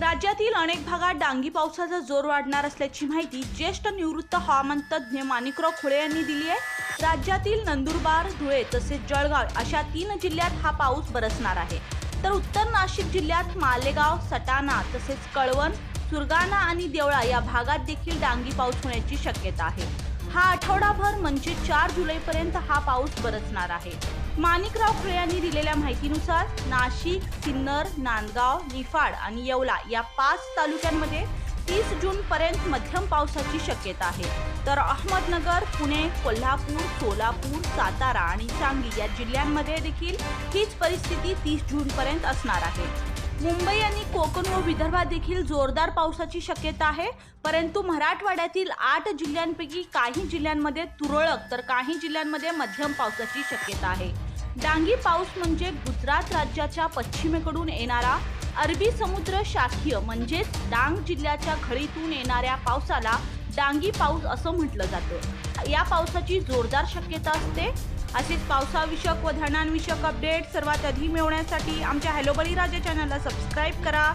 राज्यातील अनेक भागात डांगी पावसाचा जोर वाढणार असल्याची माहिती ज्येष्ठ निवृत्त हवामान तज्ज्ञ माणिकराव खुळे यांनी दिली आहे. राज्यातील नंदुरबार धुळे तसेच जळगाव अशा तीन जिल्ह्यात हा पाऊस बरसणार आहे. तर उत्तर नाशिक जिल्ह्यात मालेगाव सटाणा तसेच कळवण सुरगाणा आणि देवळा या भागात देखील डांगी पाऊस होण्याची शक्यता आहे. हा आठवडाभर म्हणजे चार जुलैपर्यंत हा पाऊस बरसणार आहे. माणिकराव खुळे यांनी दिलेल्या माहितीनुसार नाशिक सिन्नर नांदगाव निफाड आणि येवला या पाच तालुक्यांमध्ये तीस जून पर्यंत मध्यम पावसाची शक्यता आहे. तर अहमदनगर पुणे कोल्हापूर सोलापूर सातारा आणि सांगली या जिल्ह्यांमध्ये देखील हीच परिस्थिती तीस जून पर्यंत असणार आहे. मुंबई आणि कोकण व विदर्भात देखील जोरदार पावसाची शक्यता आहे. परंतु मराठवाड्यातील आठ जिल्ह्यांपैकी काही जिल्ह्यांमध्ये तुरळक तर काही जिल्ह्यांमध्ये मध्यम पावसाची शक्यता आहे. डांगी पाऊस म्हणजे गुजरात राज्याच्या पश्चिमेकडून येणारा अरबी समुद्र शाखीय म्हणजेच डांग जिल्ह्याच्या खळीतून येणाऱ्या पावसाला डांगी पाऊस असं म्हटलं जातं. या पावसाची जोरदार शक्यता असते. असेच पावसाविषयक व धरणांविषयक अपडेट सर्वात आधी मिळवण्यासाठी आमच्या हॅलो बळीराजा चॅनलला सबस्क्राईब करा.